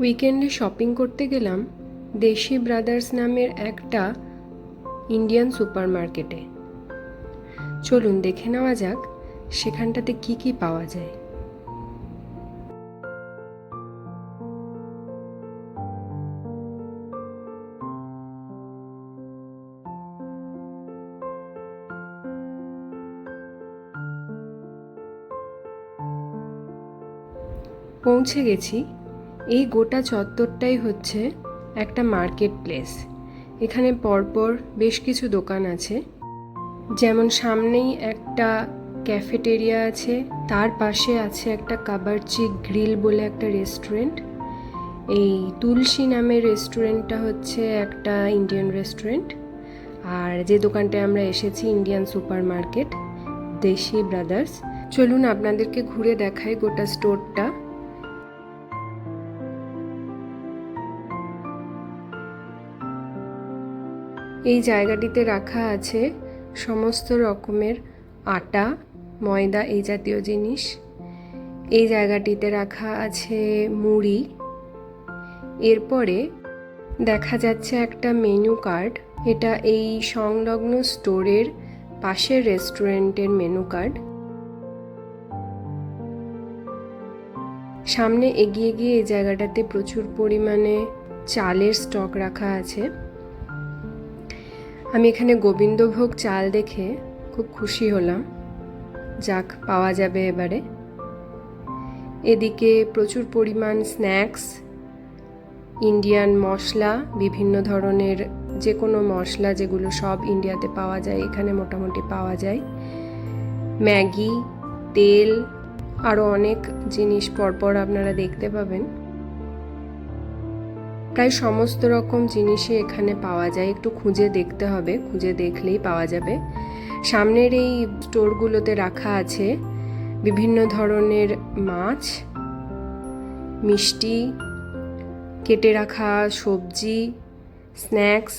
উইকেন্ডে শপিং করতে গেলাম দেশি ব্রাদার্স নামের একটা ইন্ডিয়ান সুপার মার্কেটে চলুন দেখে নেওয়া যাক, সেখানটাতে কি কি পাওয়া যায়। পৌঁছে গেছি এই গোটা চত্বরটাই হচ্ছে একটা মার্কেট প্লেস এখানে পরপর বেশ কিছু দোকান আছে। যেমন সামনেই একটা ক্যাফেটেরিয়া আছে, তার পাশে আছে একটা কাবারচি গ্রিল বলে একটা রেস্টুরেন্ট। এই তুলসী নামের রেস্টুরেন্টটা হচ্ছে একটা ইন্ডিয়ান রেস্টুরেন্ট। আর যে দোকানটায় আমরা এসেছি, Indian super market Desi brothers. চলুন আপনাদেরকে ঘুরে দেখাই গোটা স্টোরটা। এই জায়গাটিতে রাখা আছে সমস্ত রকমের আটা, ময়দা এই জাতীয় জিনিস। এই জায়গাটিতে রাখা আছে মুড়ি। এরপরে দেখা যাচ্ছে একটা মেনু কার্ড। এটা এই সংলগ্ন স্টোরের পাশের রেস্টুরেন্টের মেনু কার্ড। সামনে এগিয়ে গিয়ে এই জায়গাটাতে প্রচুর পরিমাণে চালের স্টক রাখা আছে। আমি এখানে গোবিন্দভোগ চাল দেখে খুব খুশি হলাম। যাক, পাওয়া যাবে এবারে। এদিকে প্রচুর পরিমাণ স্ন্যাক্স, ইন্ডিয়ান মশলা, বিভিন্ন ধরনের যে কোনো মশলা যেগুলো সব ইন্ডিয়াতে পাওয়া যায়, এখানে মোটামুটি পাওয়া যায়। ম্যাগি, তেল আরও অনেক জিনিস পরপর আপনারা দেখতে পাবেন। প্রায় সমস্ত রকম জিনিসই এখানে পাওয়া যায়। একটু খুঁজে দেখতে হবে, খুঁজে দেখলেই পাওয়া যাবে। সামনের এই স্টোরগুলোতে রাখা আছে বিভিন্ন ধরনের মাছ, মিষ্টি, কেটে রাখা সবজি, snacks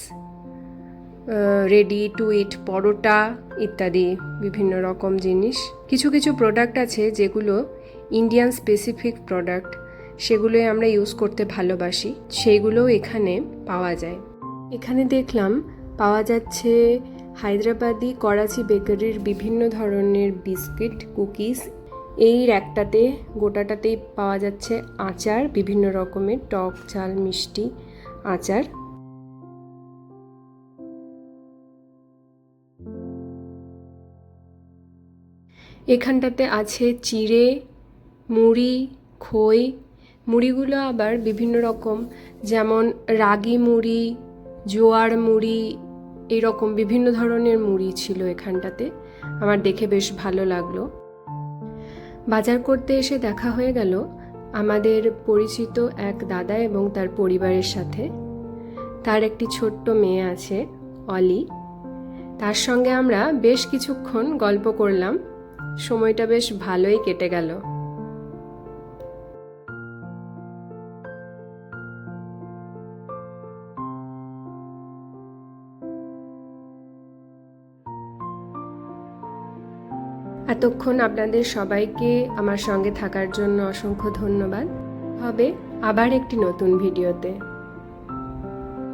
ready to eat paratha ইত্যাদি বিভিন্ন রকম জিনিস। কিছু কিছু প্রোডাক্ট আছে যেগুলো ইন্ডিয়ান স্পেসিফিক প্রোডাক্ট সেগুলোই আমরা ইউজ করতে ভালোবাসি, সেইগুলোও এখানে পাওয়া যায়। এখানে দেখলাম পাওয়া যাচ্ছে হায়দ্রাবাদি করাচি বেকারির বিভিন্ন ধরনের বিস্কিট, কুকিজ। এই র্যাকটাতে, গোটাটাতেই পাওয়া যাচ্ছে আচার, বিভিন্ন রকমের টক, ঝাল, মিষ্টি আচার। এখানটাতে আছে চিড়ে, মুড়ি, খই মুড়িগুলো আবার বিভিন্ন রকম, যেমন রাগি মুড়ি, জোয়ার মুড়ি, এরকম বিভিন্ন ধরনের মুড়ি ছিল এখানটাতে। আমার দেখে বেশ ভালো লাগল। বাজার করতে এসে দেখা হয়ে গেল আমাদের পরিচিত এক দাদা এবং তার পরিবারের সাথে। তার একটি ছোট্ট মেয়ে আছে, অলি। তার সঙ্গে আমরা বেশ কিছুক্ষণ গল্প করলাম। সময়টা বেশ ভালোই কেটে গেল। এতক্ষণ আপনাদের সবাইকে আমার সঙ্গে থাকার জন্য অসংখ্য ধন্যবাদ। হবে আবার একটি নতুন ভিডিওতে।